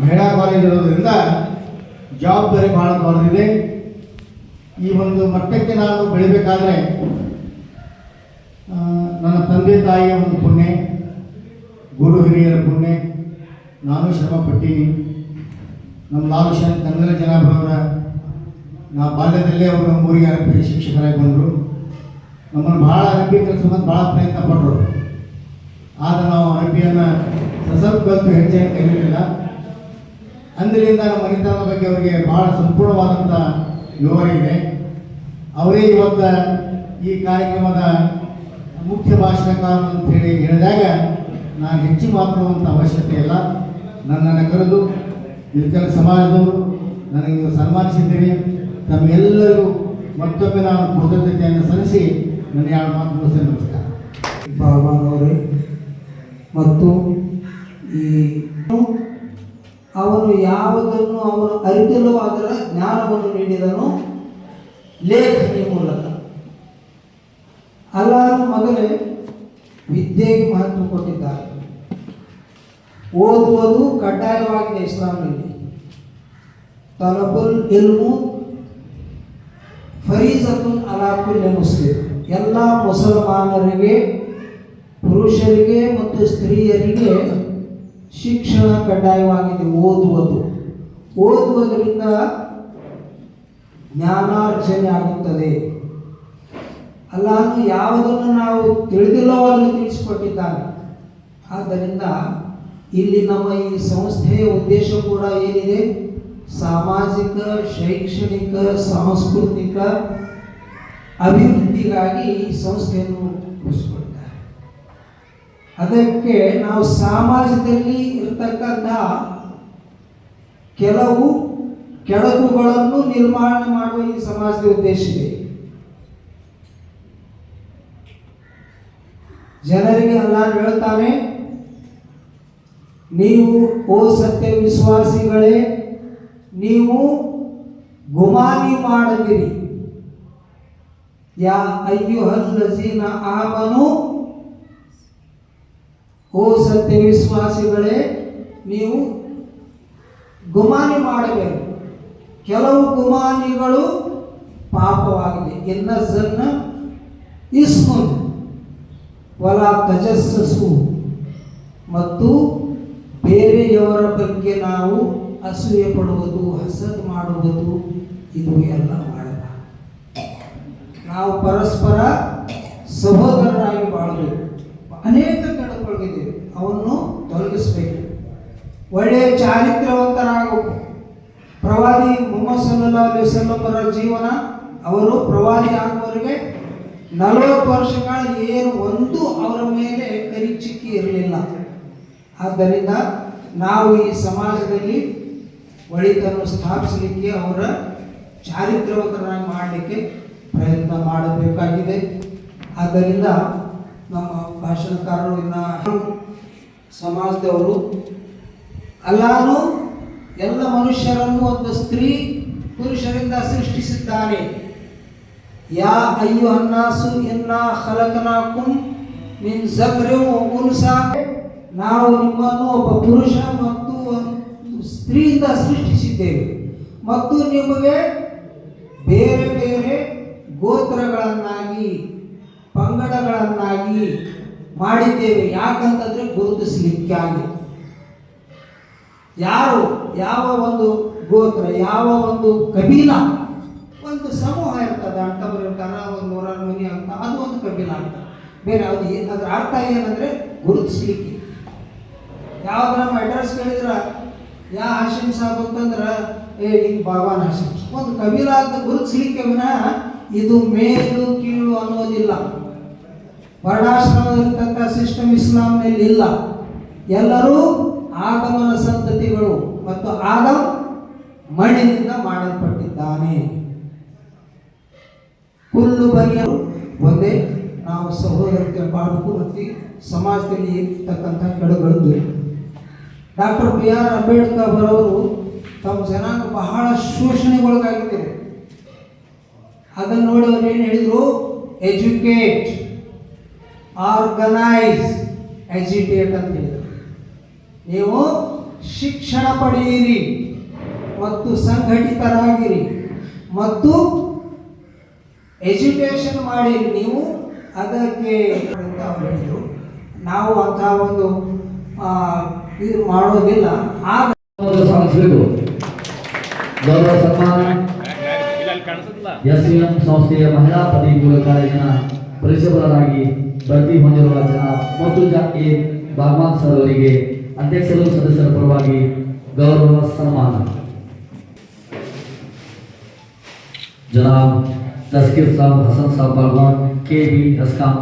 ಮಹಿಳಾ ಕಾಲೇಜ್ ಇರೋದ್ರಿಂದ ಜವಾಬ್ದಾರಿ ಭಾಳ ದೊಡ್ಡದಿದೆ. ಈ ಒಂದು ಮಟ್ಟಕ್ಕೆ ನಾನು ಬೆಳಿಬೇಕಾದ್ರೆ ನನ್ನ ತಂದೆ ತಾಯಿಯ ಒಂದು ಪುಣ್ಯ, ಗುರು ಹಿರಿಯರ ಪುಣ್ಯ. ನಾನು ಶ್ರಮ ಪಟ್ಟೀನಿ ನಮ್ಮ ಲಾಲು ಕನ್ನಡ ಜನಾಭವರ ನಾ ಬಾಲ್ಯದಲ್ಲೇ ಅವರು ಊರಿಗೆ ಅರಬ್ಬಿ ಶಿಕ್ಷಕರಾಗಿ ಬಂದರು. ನಮ್ಮನ್ನು ಭಾಳ ಅರಬ್ಬಿ ಕಲಿಸೋದು ಭಾಳ ಪ್ರಯತ್ನ ಪಟ್ಟರು ಆದರೆ ನಾವು ಅರಬ್ಬಿಯನ್ನು ಸ್ವಲ್ಪ ಕಲಿತು ಹೆಚ್ಚಾಗಿ ಕಲಿಯಲಿಲ್ಲ ಅಂದಿನಿಂದ ನಮ್ಮ ಮನೆತನದ ಬಗ್ಗೆ ಅವರಿಗೆ ಬಹಳ ಸಂಪೂರ್ಣವಾದಂಥ ವಿವರ ಇದೆ. ಅವರೇ ಇವತ್ತು ಈ ಕಾರ್ಯಕ್ರಮದ ಮುಖ್ಯ ಭಾಷಣಕಾರ ಅಂತೇಳಿ ಹೇಳಿದಾಗ ನಾನು ಹೆಚ್ಚು ಮಾತಾಡುವಂಥ ಅವಶ್ಯಕತೆ ಇಲ್ಲ. ನನ್ನನ್ನು ಕರೆದು ನಿರ್ಜನ ಸಮಾಜದವರು, ನನಗೆ ಸನ್ಮಾನಿಸಿದ್ದೀನಿ ತಮ್ಮೆಲ್ಲರೂ ಮತ್ತೊಮ್ಮೆ ನಾನು ಕೃತಜ್ಞತೆಯನ್ನು ಸಲ್ಲಿಸಿ ನನ್ನ ಎರಡು ಮಾತು ಮುಗಿಸಿ ನಮಸ್ಕಾರ. ಬಾಬಾನವರೇ ಮತ್ತು ಈ ಅವನು ಯಾವುದನ್ನು ಅವನು ಅರಿತಲು ಅದರ ಜ್ಞಾನವನ್ನು ನೀಡಿದನು. ಲೇಖನಿ ಮೂಲಕ. ಹಲವಾರು ಮೊದಲೇ ವಿದ್ಯೆಗೆ ಮಹತ್ವ ಕೊಟ್ಟಿದ್ದಾರೆ. ಓದುವುದು ಕಡ್ಡಾಯವಾಗಿದೆ ಇಸ್ಲಾಂನಲ್ಲಿ. ತಲಬುಲ್ ಇಲ್ಮು ಫರೀಸತುಲ್ ಅಲಾ ಕುಲ್li ಮುಸ್ಲಿಂ. ಎಲ್ಲ ಮುಸಲ್ಮಾನರಿಗೆ, ಪುರುಷರಿಗೆ ಮತ್ತು ಸ್ತ್ರೀಯರಿಗೆ ಶಿಕ್ಷಣ ಕಡ್ಡಾಯವಾಗಿದೆ, ಓದುವುದು. ಓದುವುದರಿಂದ ಜ್ಞಾನಾರ್ಜನೆ ಆಗುತ್ತದೆ. ಅಲ್ಲಾನು ಯಾವುದನ್ನು ನಾವು ತಿಳಿದಿಲ್ಲೋ ಅದನ್ನು ಆದ್ದರಿಂದ ಇಲ್ಲಿ ನಮ್ಮ ಈ ಸಂಸ್ಥೆಯ ಉದ್ದೇಶ ಕೂಡ ಏನಿದೆ? ಸಾಮಾಜಿಕ, ಶೈಕ್ಷಣಿಕ, ಸಾಂಸ್ಕೃತಿಕ ಅಭಿವೃದ್ಧಿಗಾಗಿ ಈ ಸಂಸ್ಥೆಯನ್ನು ಅದಕ್ಕೆ ನಾವು ಸಮಾಜದಲ್ಲಿ ಇರತಕ್ಕಂಥ ಕೆಲವು ಕೆಳಗುಗಳನ್ನು ನಿರ್ಮಾಣ ಮಾಡುವ ಈ ಸಮಾಜದ ಉದ್ದೇಶ ಇದೆ. ಜನರಿಗೆ ಅಲ್ಲ ಹೇಳ್ತಾನೆ, ನೀವು ಓ ಸತ್ಯ ವಿಶ್ವಾಸಿಗಳೇ, ನೀವು ಗುಮಾನಿ ಮಾಡದಿರಿ. ಯಾ ಅಯ್ಯೋ ಲಜೀನ ಆಮನು ಓ ಸತ್ಯ ವಿಶ್ವಾಸಿಗಳೇ, ನೀವು ಗುಮಾನಿ ಮಾಡಬೇಕು. ಕೆಲವು ಗುಮಾನಿಗಳು ಪಾಪವಾಗಿದೆ. ಎನ್ನ ಇಸ್ಕೊಂಡು ಹೊಲ ತಜಸ್ಸು ಮತ್ತು ಬೇರೆಯವರ ಬಗ್ಗೆ ನಾವು ಅಸೂಯೆ ಪಡುವುದು ಹಸದ್ ಮಾಡುವುದು ಇದು ಎಲ್ಲ ಮಾಡಬಾರದು. ನಾವು ಪರಸ್ಪರ ಅನೇಕ ಕೆಡಕೊಳಗಿದ್ದೇವೆ ಅವನ್ನು ತೊಲಗಿಸ್ಬೇಕು ಒಳ್ಳೆಯ ಚಾರಿತ್ರ್ಯವಂತರಾಗಬೇಕು ಪ್ರವಾದಿ ಮೊಹಮ್ಮದ್ ಸಲ್ಲಾ ಅಲಿ ವಸಲ್ಲಮರ ಜೀವನ, ಅವರು ಪ್ರವಾದಿ ಆಗುವವರಿಗೆ ನಲವತ್ತು ವರ್ಷಗಳ ಏನು ಒಂದು ಅವರ ಮೇಲೆ ಕರಿಚಿಕ್ಕಿ ಇರಲಿಲ್ಲ. ಆದ್ದರಿಂದ ನಾವು ಈ ಸಮಾಜದಲ್ಲಿ ಒಳಿತನ್ನು ಸ್ಥಾಪಿಸಲಿಕ್ಕೆ ಅವರ ಚಾರಿತ್ರ್ಯವಂತರಾಗಿ ಮಾಡಲಿಕ್ಕೆ ಪ್ರಯತ್ನ ಮಾಡಬೇಕಾಗಿದೆ. ಆದ್ದರಿಂದ ನಮ್ಮ ಭಾಷಣಕಾರರು ಇನ್ನ ಸಮಾಜದವರು. ಅಲ್ಲಾನು ಎಲ್ಲ ಮನುಷ್ಯರನ್ನು ಒಂದು ಸ್ತ್ರೀ ಪುರುಷರಿಂದ ಸೃಷ್ಟಿಸಿದ್ದಾನೆ. ಯಾ ಅಯ್ಯು ಅನ್ನಾಸು ಎನ್ನ ಹಲಕನಾಕುಂ ನಿನ್ ಉನ್ಸಾ. ನಾವು ನಿಮ್ಮನ್ನು ಒಬ್ಬ ಪುರುಷ ಮತ್ತು ಸ್ತ್ರೀಯಿಂದ ಸೃಷ್ಟಿಸಿದ್ದೇವೆ. ಮತ್ತು ನಿಮಗೆ ಬೇರೆ ಬೇರೆ ಗೋತ್ರಗಳನ್ನಾಗಿ, ಪಂಗಡಗಳನ್ನಾಗಿ ಮಾಡಿದ್ದೇವೆ. ಯಾಕಂತಂದ್ರೆ ಗುರುತಿಸಲಿಕ್ಕಾಗಿ ಯಾರು ಯಾವ ಒಂದು ಗೋತ್ರ, ಯಾವ ಒಂದು ಕಬೀಲ, ಒಂದು ಸಮೂಹ ಇರ್ತದೆ ಅಣ್ಣವರು ಇರ್ತಾರ ಒಂದು ನೂರಾರು ಮನಿ ಅಂತ ಅದು ಒಂದು ಕಬೀಲ ಅಂತ. ಬೇರೆ ಅದು ಅದ್ರ ಅರ್ಥ ಏನಂದ್ರೆ ಗುರುತಿಸ್ಲಿಕ್ಕೆ ಯಾವ್ದು ನಮ್ಮ ಅಡ್ರೆಸ್ ಕೇಳಿದ್ರ, ಯಾ ಹಾಶಿಮ್ ಸಾಬ್ ಅಂತಂದ್ರೆ, ಏ ಇದು ಭಗವಾನ್ ಹಾಶಿಮ್. ಒಂದು ಕಬೀಲ ಅಂತ ಗುರುತಿಸ್ಲಿಕ್ಕೆ ವಿನಃ ಇದು ಮೇಲು ಕೀಳು ಅನ್ನೋದಿಲ್ಲ. ವರ್ಣಾಶ್ರಮದಲ್ಲಿರ್ತಕ್ಕ ಸಿಸ್ಟಮ್ ಇಸ್ಲಾಂನಲ್ಲಿ ಇಲ್ಲ. ಎಲ್ಲರೂ ಆಗಮನ ಸಂತತಿಗಳು ಮತ್ತು ಆಗಮ್ ಮಣ್ಣಿನಿಂದ ಮಾಡಲ್ಪಟ್ಟಿದ್ದಾನೆ. ಹುಲ್ಲು ಬಗೆಯ ಒಂದೇ ನಾವು ಸಹೋದರಕ್ಕೆ ಬಾಳಬೇಕು ಮತ್ತು ಸಮಾಜದಲ್ಲಿ ಇರ್ತಕ್ಕಂಥ ಕೆಳಗಳು ಡಾಕ್ಟರ್ ಬಿ ಆರ್ ಅಂಬೇಡ್ಕರ್ ಅವರವರು ತಮ್ಮ ಜನಾಂಗ ಬಹಳ ಶೋಷಣೆಗೊಳಗಾಗಿದ್ದಾರೆ. ಅದನ್ನು ನೋಡಿ ಅವ್ರು ಏನು ಹೇಳಿದರು? ಎಜುಕೇಟ್ ಆರ್ಗನೈಸ್ ಎಜುಕೇಟ್ ಅಂತ ಹೇಳಿದರು. ನೀವು ಶಿಕ್ಷಣ ಪಡೆಯಿರಿ. ಮತ್ತು ಸಂಘಟಿತರಾಗಿರಿ. ಮತ್ತು ಎಜುಕೇಶನ್ ಮಾಡಿ ನೀವು ಅದಕ್ಕೆ ಅಂತ ಅವ್ರು ಹೇಳಿದರು. ನಾವು ಅಂತಹ ಒಂದು ಇದು ಮಾಡೋದಿಲ್ಲ. ಆಗ ಒಂದು ಗೌರವ ಸನ್ಮಾನ. ಎಸ್ ಎಂ ಸಂಸ್ಥೆಯ ಮಹಿಳಾ ಪದವಿ ಪೂರ್ವ ಕಾಲೇಜಿನ ಪ್ರಿನ್ಸಿಪಲರಾಗಿ ಭರ್ತಿ ಹೊಂದಿರುವ ಜನ ಮತ್ತು ಎ ಭಗವಾನ್ ಸರ್ ಅವರಿಗೆ ಅಧ್ಯಕ್ಷರು ಸದಸ್ಯರ ಪರವಾಗಿ ಗೌರವ ಸನ್ಮಾನ जनाब तस्किर साहब हसन साहब बलवान के बी हस्काम